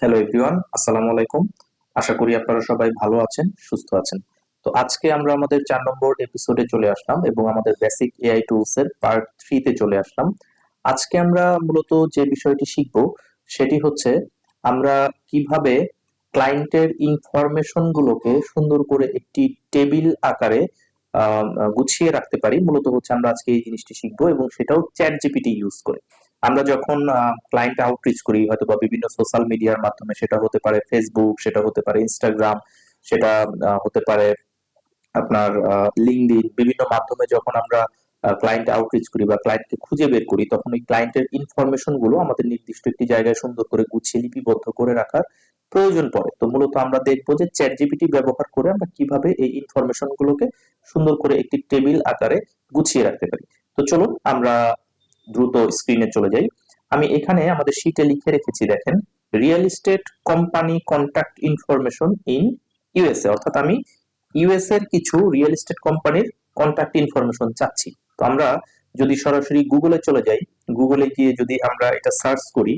Hello everyone আসসালামু আলাইকুম আশা করি আপনারা সবাই ভালো আছেন, সুস্থ আছেন। তো আজকে আমরা আমাদের চার নম্বর এপিসোডে চলে আসলাম এবং আমাদের বেসিক এআই টুলস এর পার্ট থ্রিতে চলে আসলাম। আজকে আমরা মূলত যে বিষয়টি শিখব, সেটি হচ্ছে আমরা কীভাবে ক্লায়েন্টের ইনফরমেশন গুলোকে সুন্দর করে একটি টেবিল আকারে গুছিয়ে রাখতে পারি। মূলত হচ্ছে আমরা আজকে এই জিনিসটি শিখব এবং সেটাও চ্যাট জিপিটি ইউজ করে। আমরা যখন ক্লায়েন্ট আউটরিচ করি হয়তো বা বিভিন্ন সোশ্যাল মিডিয়ার মাধ্যমে, সেটা হতে পারে ফেসবুক সেটা হতে পারে ইনস্টাগ্রাম সেটা হতে পারে আপনার লিঙ্কডিন বিভিন্ন মাধ্যমে যখন আমরা ক্লায়েন্ট আউটরিচ করি বা ক্লায়েন্টকে খুঁজে বের করি, তখন ওই ক্লায়েন্টের ইনফরমেশনগুলো আমাদের নির্দিষ্ট একটি জায়গায় সুন্দর করে গুছিয়ে, লিপিবদ্ধ করে রাখার প্রয়োজন পড়ে। তো মূলত আমরা দেখব যে চ্যাট জিপিটি ব্যবহার করে আমরা কীভাবে এই ইনফরমেশন গুলোকে সুন্দর করে একটি টেবিল আকারে গুছিয়ে রাখতে পারি। তো চলুন, আমরা দ্রুত স্ক্রিনে চলে যাই। আমি এখানে আমাদের শিটে লিখে রেখেছি, দেখেন real estate company contact information in USA অর্থাৎ আমি ইউএস এর কিছু রিয়েল এস্টেট কোম্পানির কন্ট্যাক্ট ইনফরমেশন চাচ্ছি। তো আমরা যদি সরাসরি গুগলে চলে যাই গুগলে গিয়ে যদি আমরা এটা সার্চ করি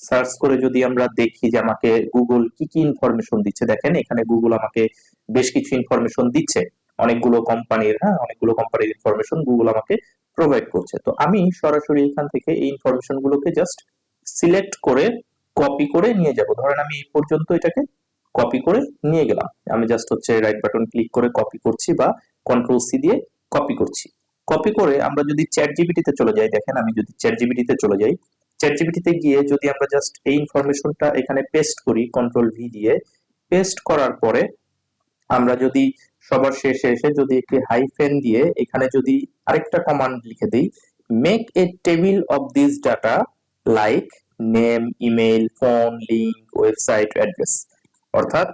সার্চ করে যদি আমরা দেখি যে আমাকে গুগল কি কি ইনফরমেশন দিচ্ছে, দেখেন, এখানে গুগল আমাকে বেশ কিছু ইনফরমেশন দিচ্ছে। অনেকগুলো কোম্পানির হ্যাঁ অনেকগুলো কোম্পানির ইনফরমেশন গুগল আমাকে প্রোভাইড করছে। তো আমি সরাসরি এখান থেকে এই ইনফরমেশন গুলোকে জাস্ট সিলেক্ট করে কপি করে নিয়ে যাব। ধরেন আমি এই পর্যন্ত এটাকে কপি করে নিয়ে গেলাম। আমি জাস্ট হচ্ছে রাইট বাটন ক্লিক করে কপি করছি বা কন্ট্রোল সি দিয়ে কপি করছি। কপি করে আমরা যদি চ্যাট জিবিটিতে চলে যাই, দেখেন আমি যদি চ্যাট জিবিটিতে চলে যাই চ্যাট জিবিটিতে গিয়ে যদি আমরা জাস্ট এই ইনফরমেশনটা এখানে পেস্ট করি কন্ট্রোল ভি দিয়ে পেস্ট করার পরে আমরা যদি সবার শেষে এসে যদি একটি হাইফেন দিয়ে এখানে যদি আরেকটা কমান্ড লিখে দিই make a table of this data like name email phone link website address অর্থাৎ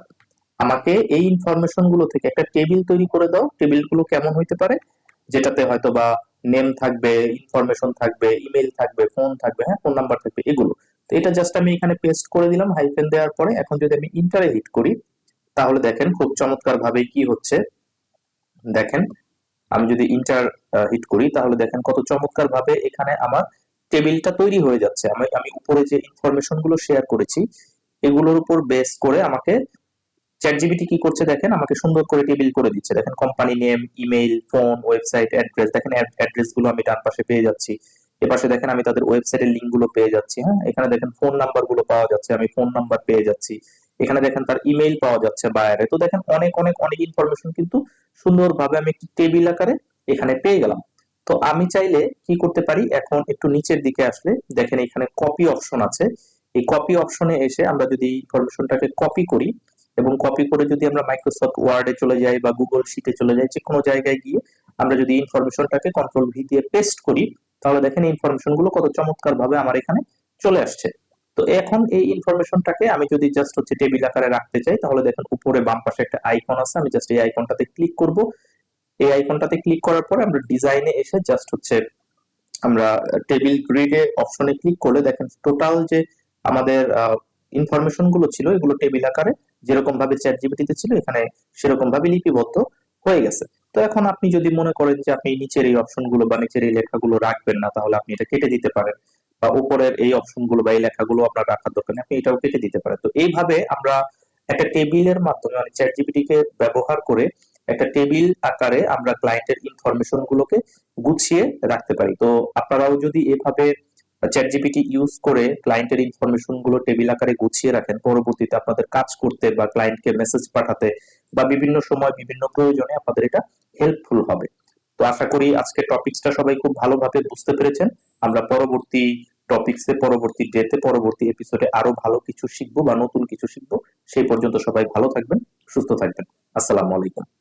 আমাকে এই ইনফরমেশনগুলো থেকে একটা টেবিল তৈরি করে দাও। টেবিলগুলো কেমন হইতে পারে? যেটাতে হয়তো বা নেম থাকবে ইনফরমেশন থাকবে ইমেল থাকবে ফোন থাকবে হ্যাঁ ফোন নাম্বার থাকবে, এগুলো। তো এটা জাস্ট আমি এখানে পেস্ট করে দিলাম হাইফেন দেওয়ার পরে। এখন যদি আমি ইন্টারে হিট করি তাহলে দেখেন খুব চমৎকার ভাবে কি হচ্ছে। দেখেন, আমি যদি ইন্টার হিট করি, তাহলে দেখেন কত চমৎকার ভাবে এখানে আমার টেবিলটা তৈরি হয়ে যাচ্ছে। আমি আমি উপরে যে ইনফরমেশনগুলো শেয়ার করেছি, এগুলোর উপর বেস করে আমাকে চ্যাট জিবিটি কি করছে দেখেন, আমাকে সুন্দর করে টেবিল করে দিচ্ছে। দেখেন company name email phone website address দেখেন অ্যাড্রেসগুলো আমি ডান পাশে পেয়ে যাচ্ছি। এপাশে দেখেন আমি তাদের ওয়েবসাইটের লিঙ্কগুলো পেয়ে যাচ্ছি হ্যাঁ? এখানে দেখেন ফোন নাম্বারগুলো পাওয়া যাচ্ছে, আমি ফোন নাম্বার পেয়ে যাচ্ছি। এখানে দেখেন তার ইমেইল পাওয়া যাচ্ছে বায়ারে তো দেখেন অনেক অনেক অনেক ইনফরমেশন কিন্তু সুন্দরভাবে আমি একটি টেবিল আকারে এখানে পেয়ে গেলাম। তো আমি চাইলে কি করতে পারি? এখন একটু নিচের দিকে আসলে দেখেন এখানে কপি অপশন আছে। এই কপি অপশনে এসে আমরা যদি ইনফরমেশনটাকে কপি করি এবং কপি করে যদি আমরা মাইক্রোসফট ওয়ার্ডে চলে যাই বা গুগল শিটে চলে যাই যে কোনো জায়গায় গিয়ে আমরা যদি ইনফরমেশনটাকে কন্ট্রোল ভি দিয়ে পেস্ট করি, তাহলে দেখেন ইনফরমেশনগুলো কত চমৎকার ভাবে আমার এখানে চলে আসছে। তো এখন এই ইনফরমেশনটাকে আমি যদি জাস্ট হচ্ছে টেবিল আকারে রাখতে চাই, তাহলে দেখেন উপরে বাম পাশে একটা আইকন আছে, আমি জাস্ট এই আইকনটাতে ক্লিক করব। এই আইকনটাতে ক্লিক করার পরে আমরা ডিজাইনে এসে জাস্ট হচ্ছে আমরা টেবিল গ্রিডে অপশনে ক্লিক করলে দেখেন টোটাল যে আমাদের ইনফরমেশনগুলো ছিল, এগুলো টেবিল আকারে যেরকম ভাবে চ্যাট জিপিটিতে ছিল, এখানে সেরকম ভাবে লিপিবদ্ধ হয়ে গেছে। তো এখন আপনি যদি মনে করেন যে আপনি নিচের এই অপশনগুলো বা নিচের এই লেখাগুলো রাখবেন না, তাহলে আপনি এটা কেটে দিতে পারেন। বা উপরের এই অপশনগুলো বা এই লেখাগুলো আপনার রাখার দরকার নেই, আপনি এটাও কেটে দিতে পারেন। তো এইভাবে আমরা একটা টেবিলের মাধ্যমে মানে চ্যাট জিপিটিকে ব্যবহার করে একটা টেবিল আকারে আমরা ক্লায়েন্টের ইনফরমেশন গুলোকে গুছিয়ে রাখতে পারি। তো আপনারাও যদি এভাবে চ্যাট জিপিটি ইউজ করে ক্লায়েন্টের ইনফরমেশনগুলো টেবিল আকারে গুছিয়ে রাখেন, পরবর্তীতে আপনাদের কাজ করতে বা ক্লায়েন্টকে মেসেজ পাঠাতে বা বিভিন্ন সময় বিভিন্ন প্রয়োজনে আপনাদের এটা হেল্পফুল হবে। তো আশা করি আজকে টপিকসটা সবাই খুব ভালোভাবে বুঝতে পেরেছেন। আমরা পরবর্তী টপিকসে পরবর্তী ডেতে পরবর্তী এপিসোডে আরও ভালো কিছু শিখব বা নতুন কিছু শিখব। সেই পর্যন্ত সবাই ভালো থাকবেন, সুস্থ থাকবেন। আসসালামু আলাইকুম।